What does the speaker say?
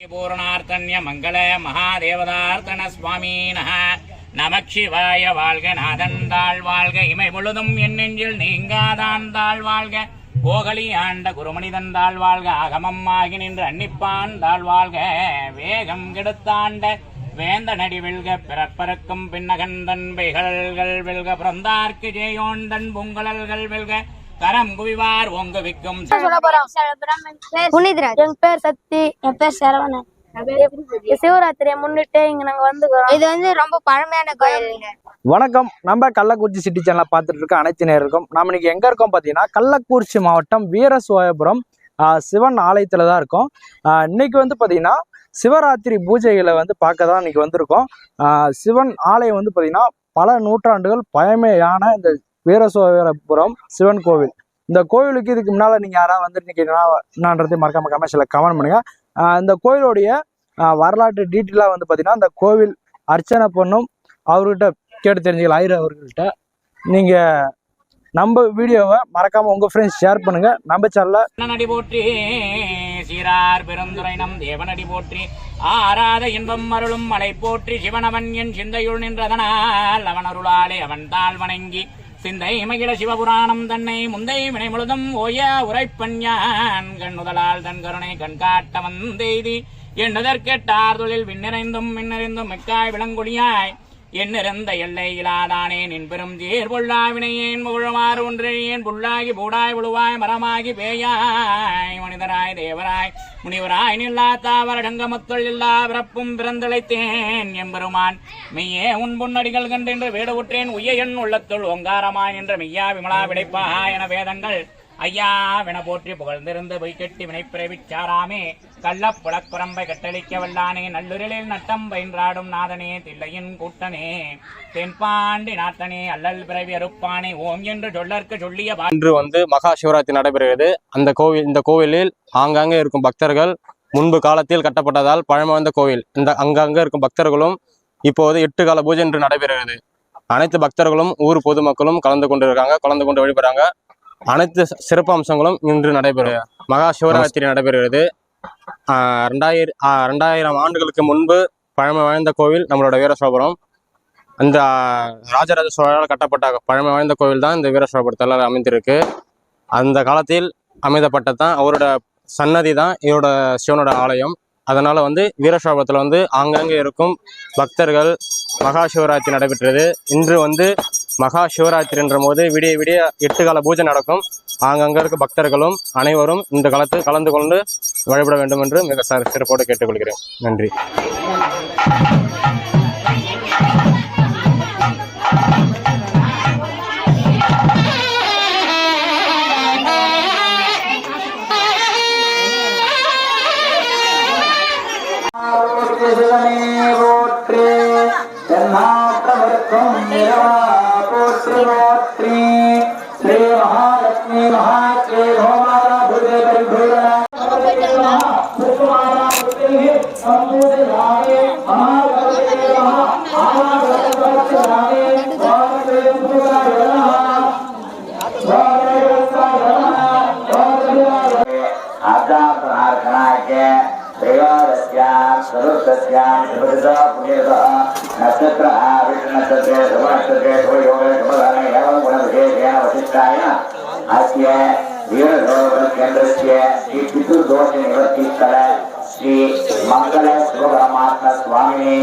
பூர்ணார்த்தன்ய மங்கள மகாதேவதார்த்தன சுவாமீனः நமச்சிவாய வாழ்க நாதந்தாள் வாழ்க. இமை முழுதும் என் நெஞ்சில் நீங்காதாந்தாள் வாழ்க. கோகலி ஆண்ட குருமனிதந்தாள் வாழ்க. அகமம் ஆகி நின்று அன்னிப்பான் தாழ் வாழ்க. வேகம் கெடுத்தாண்ட வேந்த நடி வெல்க பிறப்பறக்கும் பின்னகந்தன் பெய்கள்கள் வெல்க. பிறந்தார்க்கு ஜெயோந்தன் பொங்கலல்கள் வெல்க. கரம் குவிவார் ஓங்க விக்கும் சொல்ல போறோம் புனிதராஜ். என் பேர் சக்தி என் பேர் சரவணன். சிவராத்திரியை முன்னிட்டு இங்க நாங்க வந்துக்கிறோம் இது வந்து ரொம்ப பழமையான கோயிலுங்க வணக்கம். நம்ம கள்ளக்குறிச்சி சிட்டி சேனலை பார்த்துட்டு இருக்க அனைத்து நேருக்கும் நம்ம இன்னைக்கு எங்க இருக்கோம் பார்த்தீங்கன்னா கள்ளக்குறிச்சி மாவட்டம் வீரசோயபுரம் ஆஹ், சிவன் ஆலயத்துல தான் இருக்கோம். ஆஹ், இன்னைக்கு வந்து பார்த்தீங்கன்னா சிவராத்திரி பூஜைகளை வந்து பார்க்க தான் இன்னைக்கு வந்திருக்கோம். ஆஹ், சிவன் ஆலயம் வந்து பார்த்தீங்கன்னா பல நூற்றாண்டுகள் பழமையான இந்த வீரசோயபுரம் சிவன் கோவில். இந்த கோவிலுக்கு இதுக்கு முன்னால் நீங்கள் யாராவது வந்துருக்கீங்கன்னா என்னன்றதையும் மறக்காம கமெண்ட்ஸ்ல கமெண்ட் பண்ணுங்க. இந்த கோவிலுடைய வரலாற்று டீட்டெயிலாக வந்து பார்த்தீங்கன்னா இந்த கோவில் அர்ச்சனை பண்ணும் அவர்கிட்ட கேட்டு தெரிஞ்சுக்கலாம். ஐயர் அவர்கள்ட்ட. நீங்கள் நம்ம வீடியோவை மறக்காம உங்க ஃப்ரெண்ட்ஸ் ஷேர் பண்ணுங்க. நம்ம சேனல்ல நடி போற்றி சீரார் பெருந்துரை நம் தேவனடி போற்றி ஆராத இன்பம் அருளும் மலை போற்றி சிவனவன் என் சிந்தையுள் நின்றதனால் அவன் அருளாலே அவன் தாழ் வணங்கி சிந்தை மகிழ சிவபுராணம் தன்னை முந்தை வினை முழுதும் ஓய உரைப்பன்யான் கண்ணுதலால் தன் கருணை கண்காட்ட வந்தெய்தி. எண்ணுதற்கெட்டார் தொழில் விண்ணறிந்தும் மின்னறிந்தும் மிக்காய் விளங்குடியாய் எண்ணிறந்த எல்லை இலாதானே நின் பெரும் ஜீர் பொல்லாவினையேன் புகழுமாறு ஒன்றேன் புல்லாகி பூடாய் புழுவாய் மரமாகி பேயாய்? மனிதராய் தேவராய் முனிவராய் நில்லா தாவரடங்க மக்கள் இல்லா பிறப்பும் பிறந்தழைத்தேன். எம்பெருமான் மெய்யே உன் பொன்னடிகள் கண்டென்று வீடு உற்றேன் உய்ய எண் உள்ளத்துள் ஓங்காரமாய் நின்ற மெய்யா விமலா விடைப்பா என வேதங்கள் ஐயா வின போற்றி புகழ்ந்திருந்து பொய் கெட்டி வினைப்பிறவிச் கள்ள கள்ளப் புலக்குரம்பை கட்டளிக்க வல்லானே நல்லுரிலில் நட்டம் பயின்றாடும் நாதனே தில்லையின் கூட்டனே. தென்பாண்டி நாட்டனே அல்லல் பிறவி அறுப்பானே ஓம் என்று சொல்லற்கு சொல்லிய இன்று வந்து மகா சிவராத்திரி நடைபெறுகிறது. அந்த கோவில் இந்த கோவிலில் ஆங்காங்கே இருக்கும் பக்தர்கள் முன்பு காலத்தில் கட்டப்பட்டதால் பழமை வந்த கோவில். இந்த அங்கங்கே இருக்கும் பக்தர்களும் இப்போது எட்டு கால பூஜை என்று நடைபெறுகிறது. அனைத்து பக்தர்களும் ஊர் பொதுமக்களும் கலந்து கொண்டு இருக்காங்க கலந்து கொண்டு வழிபடுறாங்க. அனைத்து சிறப்பு அம்சங்களும் இன்று நடைபெறும் மகா சிவராத்திரி நடைபெறுகிறது. ரெண்டாயிரம் ரெண்டாயிரம் ஆண்டுகளுக்கு முன்பு பழமை வாய்ந்த கோவில் நம்மளோட வீரசோபுரம். அந்த ராஜராஜ சோழரால் கட்டப்பட்ட பழமை வாய்ந்த கோவில் தான் இந்த வீரசோபுரத்தில் அமைந்திருக்கு. அந்த காலத்தில் அமைதப்பட்டது தான் அவரோட சன்னதி தான் இவரோட சிவனோட ஆலயம். அதனால் வந்து வீரசோபத்தில் வந்து ஆங்காங்கே இருக்கும் பக்தர்கள் மகா சிவராத்திரி நடைபெற்றது. இன்று வந்து மகா சிவராத்திரின்ற போது விடிய விடிய எட்டு கால பூஜை நடக்கும். அங்கங்கே இருக்க பக்தர்களும் அனைவரும் இந்த காலத்தில் கலந்து கொண்டு வழிபட வேண்டும் என்று மிக சிற- சிறப்போடு கேட்டுக்கொள்கிறேன். நன்றி. போற்றி தென்னாட்டவர்க்கும் शिवरात्रि श्री महालक्ष्मी महात्रे भोमाता भूते परिभूतना प्रार्थना के नक्षत्र ಅಸ್ಯ ವೀರಗೌರವಕೇಂದ್ರಸ್ಯ ಶ್ರೀ ಪಿತೃದೋಷ ನಿವೃತ್ತಿ ಸ್ಥಳ ಶ್ರೀ ಮಂಗಲ ಸುಬ್ರಹ್ಮಾತ್ಮ ಸ್ವಾಮಿನೇ